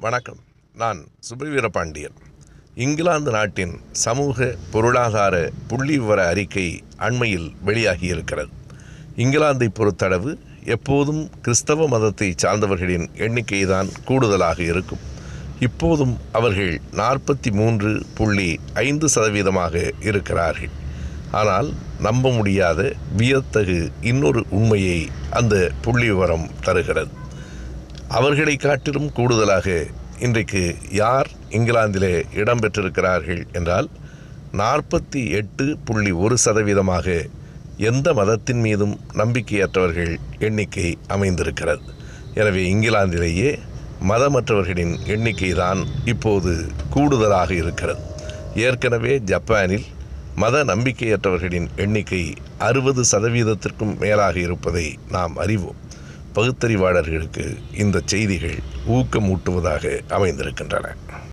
வணக்கம். நான் சுபவீரபாண்டியன். இங்கிலாந்து நாட்டின் சமூக பொருளாதார புள்ளி விவர அறிக்கை அண்மையில் வெளியாகியிருக்கிறது. இங்கிலாந்தை பொறுத்தளவு எப்போதும் கிறிஸ்தவ மதத்தை சார்ந்தவர்களின் எண்ணிக்கைதான் கூடுதலாக இருக்கும். இப்போதும் அவர்கள் நாற்பத்தி மூன்று புள்ளி ஐந்து சதவீதமாக இருக்கிறார்கள். ஆனால் நம்ப முடியாத வியத்தகு இன்னொரு உண்மையை அந்த புள்ளி விவரம் தருகிறது. அவர்களை காட்டிலும் கூடுதலாக இன்றைக்கு யார் இங்கிலாந்திலே இடம்பெற்றிருக்கிறார்கள் என்றால் நாற்பத்தி எட்டு புள்ளி ஒரு சதவீதமாக எந்த மதத்தின் மீதும் நம்பிக்கையற்றவர்கள் எண்ணிக்கை அமைந்திருக்கிறது. எனவே இங்கிலாந்திலேயே மதமற்றவர்களின் எண்ணிக்கை தான் இப்போது கூடுதலாக இருக்கிறது. ஏற்கனவே ஜப்பானில் மத நம்பிக்கையற்றவர்களின் எண்ணிக்கை அறுபது சதவீதத்திற்கும் மேலாக இருப்பதை நாம் அறிவோம். பகுத்தறிவாளர்களுக்கு இந்த செய்திகள் ஊக்கமூட்டுவதாக அமைந்திருக்கின்றன.